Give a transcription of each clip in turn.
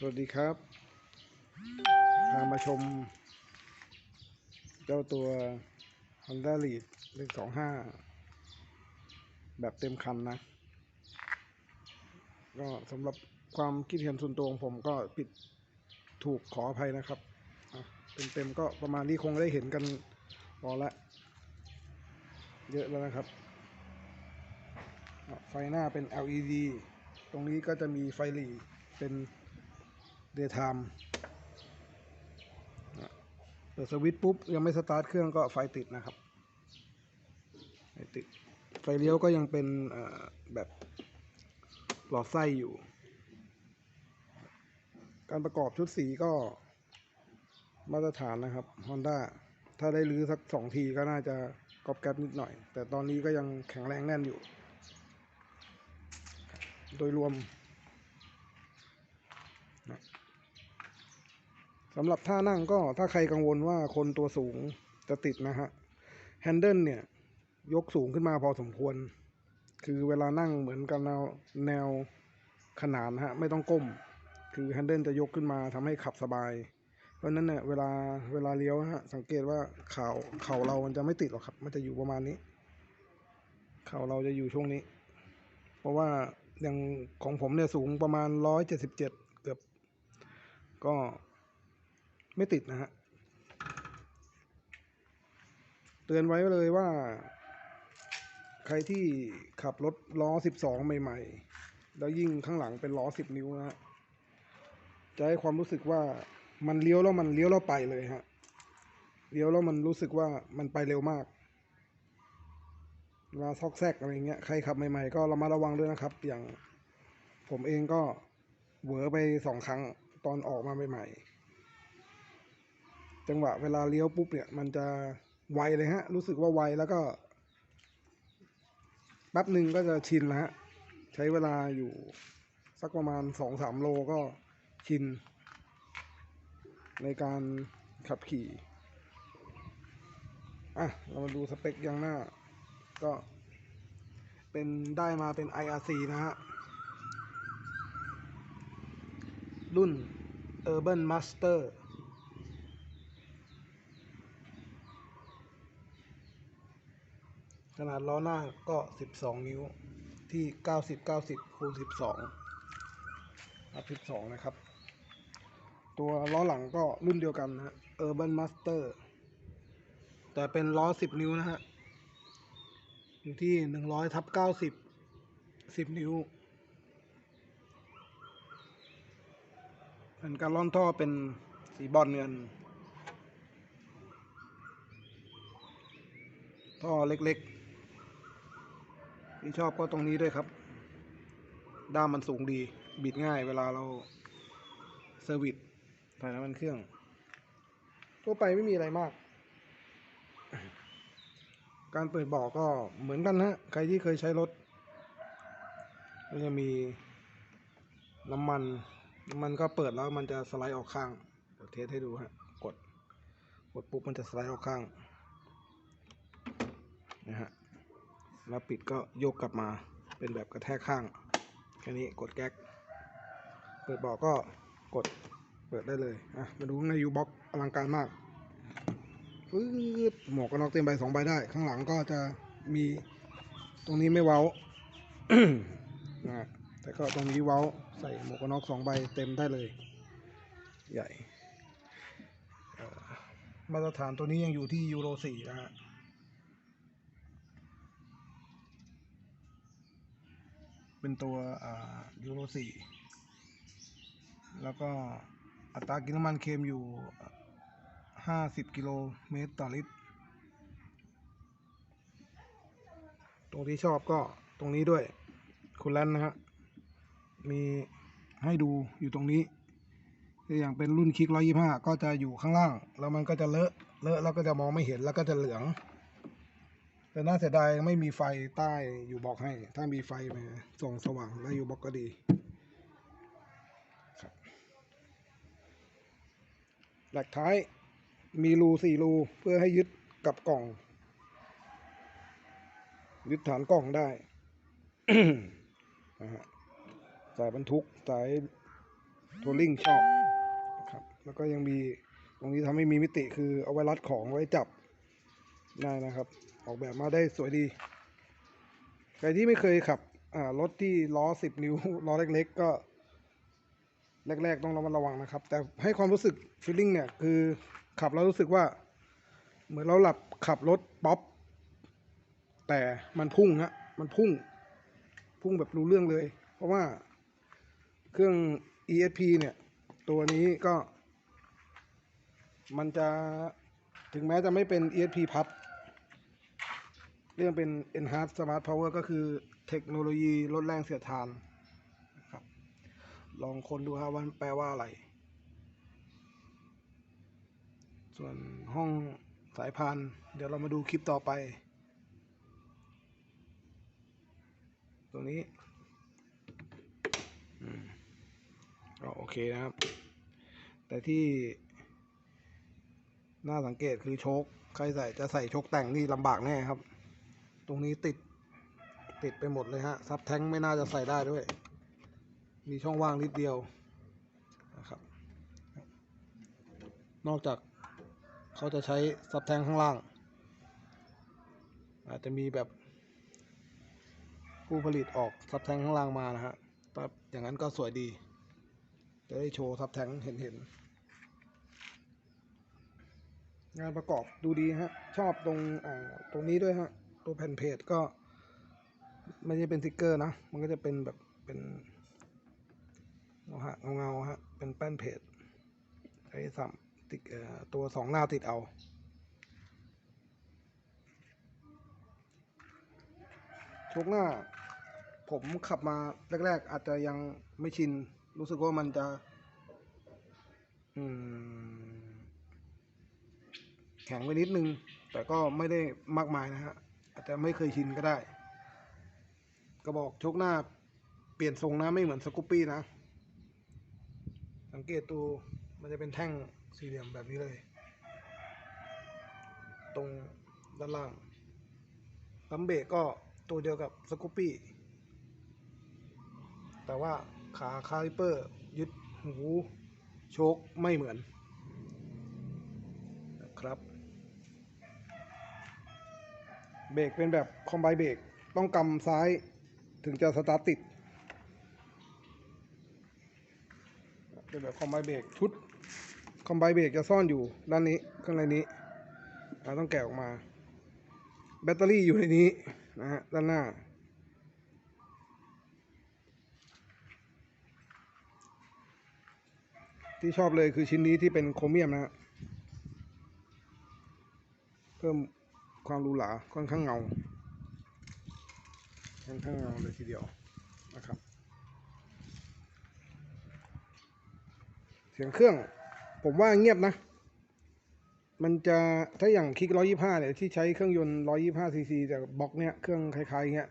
สวัสดีครับ พามาชม เจ้าตัว Honda Lead 125แบบเต็มคันนะ ก็สำหรับความคิดเห็นส่วนตัวของผมก็ผิดถูกขออภัยนะครับเต็มๆก็ประมาณนี้คงได้เห็นกันพอละเยอะแล้วนะครับ ไฟหน้าเป็น LED ตรงนี้ก็จะมีไฟหลีเป็น daytime อะเปิดสวิตช์ปุ๊บ ยังไม่สตาร์ทเครื่องก็ไฟติดนะครับ ไฟติด ไฟเลี้ยวก็ยังเป็นแบบหลอดไส้อยู่ การประกอบชุดสีก็มาตรฐานนะครับ Honda ถ้าได้รื้อสักสองทีก็น่าจะกรอบแกรบนิดหน่อย แต่ตอนนี้ก็ยังแข็งแรงแน่นอยู่ โดยรวมนะ สำหรับท่านั่งก็ถ้าใครกังวลว่าคนตัวสูงจะติดนะฮะแฮนเดิลเนี่ย ยกสูงขึ้นมาพอสมควร คือเวลานั่งเหมือนกับแนวแนวขนานฮะไม่ต้องก้ม คือแฮนเดิลจะยกขึ้นมาทำให้ขับสบาย เพราะนั้นเนี่ยเวลาเวลาเลี้ยวฮะสังเกตว่าเข่าเข่าเรามันจะไม่ติดหรอกครับ มันจะอยู่ประมาณนี้ เข่าเราจะอยู่ช่วงนี้ เพราะว่าอย่างของผมเนี่ยสูงประมาณร้อยเจ็ดสิบเจ็ดเกือบก็ ไม่ติดนะฮะ เตือนไว้เลยว่า ใครที่ขับรถล้อสิบสองใหม่ ๆ แล้วยิ่งข้างหลังเป็นล้อสิบนิ้วนะฮะ จะให้ความรู้สึกว่ามันเลี้ยวแล้วมันเลี้ยวแล้วไปเลยฮะ เลี้ยวแล้วมันรู้สึกว่ามันไปเร็วมากเวลาซอกแซกอะไรเงี้ย ใครขับใหม่ๆ ก็ระมัดระวังด้วยนะครับ อย่างผมเองก็เหวอไปสองครั้งตอนออกมาใหม่ๆ จังหวะเวลาเลี้ยวปุ๊บเนี่ย มันจะไวเลยฮะ รู้สึกว่าไวแล้วก็แป๊บหนึ่งก็จะชินแล้วฮะ ใช้เวลาอยู่สักประมาณสองสามโลก็ชิน ในการขับขี่ อะ เรามาดูสเปคยางหน้า ก็เป็นได้มาเป็น IRC นะฮะ รุ่น Urban Master ขนาดล้อหน้าก็ 12 นิ้วที่ 90 90คูณ12อัพ12 นะครับ ตัวล้อหลังก็รุ่นเดียวกันนะฮะ Urban Master แต่เป็นล้อ 10 นิ้วนะฮะ อยู่ที่ 100ทับ90 10 นิ้วแผ่นการล่อนท่อเป็นสีบอลเงิน ท่อเล็กๆ ที่ชอบก็ตรงนี้ด้วยครับ ด้ามมันสูงดี บิดง่ายเวลาเราเซอร์วิสถ่ายน้ำมันเครื่อง ทั่วไปไม่มีอะไรมาก การเปิดเบอกก็เหมือนกันนะใครที่เคยใช้รถก็จะมีน้ำมัน น้ำมันก็เปิดแล้วมันจะสไลด์ออกข้างเดี๋ยวเทสให้ดูฮะ กด กดปุ๊บมันจะสไลด์ออกข้างนะฮะ แล้วปิดก็โยกกลับมาเป็นแบบกระแทกข้าง แค่นี้กดแก๊ก เปิดบอกก็กดเปิดได้เลย อะ มาดูข้างในยูบ็อกอลังการมากฟืดหมวกกันน็อกเต็มใบสองใบได้ ข้างหลังก็จะมีตรงนี้ไม่เว้านะแต่ก็ตรงนี้เว้าใส่หมวกกันน็อกสองใบเต็มได้เลย ใหญ่ มาตรฐานตัวนี้ยังอยู่ที่ยูโรสี่นะฮะ เป็นตัวยูโรสี่แล้วก็อัตรากินน้ำมันเค็มอยู่ห้าสิบกิโลเมตรต่อลิตร ตรงที่ชอบก็ตรงนี้ด้วย คุณแลนนะฮะ มีให้ดูอยู่ตรงนี้คืออย่างเป็นรุ่นคลิกร้อยี่ห้าก็จะอยู่ข้างล่าง แล้วมันก็จะเลอะ เลอะแล้วก็จะมองไม่เห็น แล้วก็จะเหลือง แต่น่าเสียดายไม่มีไฟใต้อยู่บอกให้ ถ้ามีไฟมาส่องสว่างแล้วอยู่บอกก็ดีครับหลักท้ายมีรูสี่รูเพื่อให้ยึดกับกล่อง ยึดฐานกล่องได้นะฮะสายบรรทุกสายทัวริงชอบนะครับ แล้วก็ยังมีตรงนี้ทำให้มีมิติคือเอาไว้รัดของไว้จับได้นะครับ ออกแบบมาได้สวยดี ใครที่ไม่เคยขับรถที่ล้อสิบนิ้ว ล้อเล็กๆ ก็ แรก ๆ ต้องระมัดระวังนะครับ แต่ให้ความรู้สึกฟีลลิ่งเนี่ย คือขับแล้วรู้สึกว่า เหมือนเราหลับขับรถป๊อป แต่มันพุ่งฮะมันพุ่ง พุ่งแบบรู้เรื่องเลย เพราะว่าเครื่อง ESP เนี่ย ตัวนี้ก็ มันจะถึงแม้จะไม่เป็น ESP พัด เรื่องเป็น Enhanced Smart Power ก็คือเทคโนโลยีลดแรงเสียดทานนะครับ ลองคนดูครับว่ามันแปลว่าอะไร ส่วนห้องสายพาน เดี๋ยวเรามาดูคลิปต่อไป ตรงนี้อืมก็โอเคนะครับ แต่ที่น่าสังเกตคือโชค ใครใส่จะใส่โชคแต่งนี่ลำบากแน่ครับ ตรงนี้ติดติดไปหมดเลยฮะ ซับแท้งไม่น่าจะใส่ได้ด้วย มีช่องว่างนิดเดียวนะครับ นอกจากเขาจะใช้ซับแท้งข้างล่าง อาจจะมีแบบผู้ผลิตออกซับแท้งข้างล่างมานะฮะแต่อย่างนั้นก็สวยดี จะได้โชว์ซับแท้งเห็นเห็นงานประกอบดูดีฮะ ชอบตรงอ่าตรงนี้ด้วยฮะ ตัวแผ่นเพจก็ไม่ใช่เป็นสติกเกอร์นะ มันก็จะเป็นแบบเป็นเงาฮะเงาๆฮะ เป็นแป้นเพจใช้สัมติดตัวสองหน้าติดเอา ชกหน้า ผมขับมาแรก ๆ อาจจะยังไม่ชิน รู้สึกว่ามันจะ อืม แข็งไปนิดนึง แต่ก็ไม่ได้มากมายนะฮะ อาจจะไม่เคยชินก็ได้ กระบอกชกหน้าเปลี่ยนทรงนะไม่เหมือนสกูปปี้นะ สังเกตดูมันจะเป็นแท่งสี่เหลี่ยมแบบนี้เลย ตรงด้านล่างลัมเบรกก็ตัวเดียวกับสกูปปี้ แต่ว่าขาคาลิเปอร์ ยึดหูโชคไม่เหมือนนะครับ เบรกเป็นแบบคอมไบเบรกต้องกำซ้ายถึงจะสตาร์ทติด เป็นแบบคอมไบเบรกชุดคอมไบเบรกจะซ่อนอยู่ด้านนี้ข้างในนี้เราต้องแกะออกมา แบตเตอรี่อยู่ในนี้นะฮะด้านหน้า ที่ชอบเลยคือชิ้นนี้ที่เป็นโครเมียมนะฮะเพิ่ม ความหรูหราค่อนข้างเงาค่อนข้างเงาเลยทีเดียวนะครับ เสียงเครื่องผมว่าเงียบนะ มันจะถ้าอย่างคลิก125เนี่ยที่ใช้เครื่องยนต์125ซีซีแต่บล็อกเนี่ยเครื่องคล้ายๆเงี้ย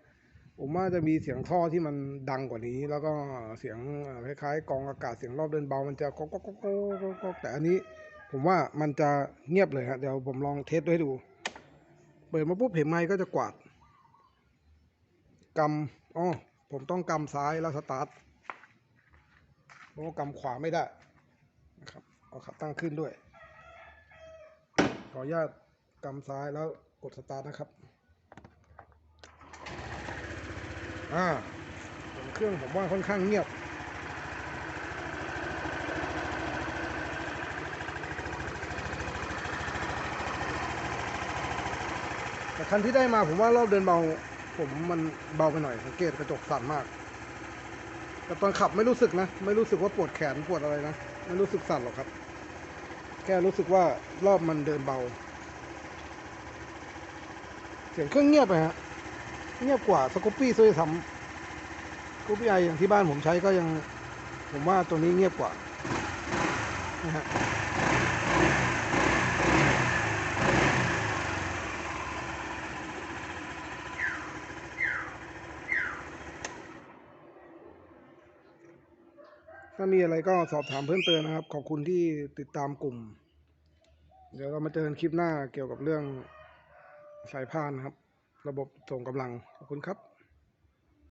ผมว่าจะมีเสียงท่อที่มันดังกว่านี้ แล้วก็เสียงคล้ายๆกองอากาศเสียงรอบเดินเบา มันจะก๊อกก๊อกก๊อกก๊อกแต่อันนี้ ผมว่ามันจะเงียบเลยฮะเดี๋ยวผมลองเทสด้วยให้ดู เปิดมาปุ๊บเห็นไมค์ก็จะกวาดกำอ๋อผมต้องกำซ้ายแล้วสตาร์ทเพราะกำขวาไม่ได้นะครับเอาขับตั้งขึ้นด้วย ขออนุญาตกำซ้ายแล้วกดสตาร์ทนะครับอ่าเครื่องผมว่าค่อนข้างเงียบ คันที่ได้มาผมว่ารอบเดินเบา ผมมันเบาไปหน่อยสังเกตกระจกสั่นมาก แต่ตอนขับไม่รู้สึกนะ ไม่รู้สึกว่าปวดแขนปวดอะไรนะ ไม่รู้สึกสั่นหรอกครับ แค่รู้สึกว่ารอบมันเดินเบา เสียงเครื่องเงียบไปฮะ เงียบกว่าสกูปปี้ซวยซ้ำสกูปปี้ไออย่างที่บ้านผมใช้ก็ยัง ผมว่าตัวนี้เงียบกว่านะฮะ ถ้ามีอะไรก็สอบถามเพิ่มเติมนะครับ ขอบคุณที่ติดตามกลุ่ม เดี๋ยวเรามาเจอกันคลิปหน้าเกี่ยวกับเรื่องสายพานครับ ระบบส่งกำลัง ขอบคุณครับ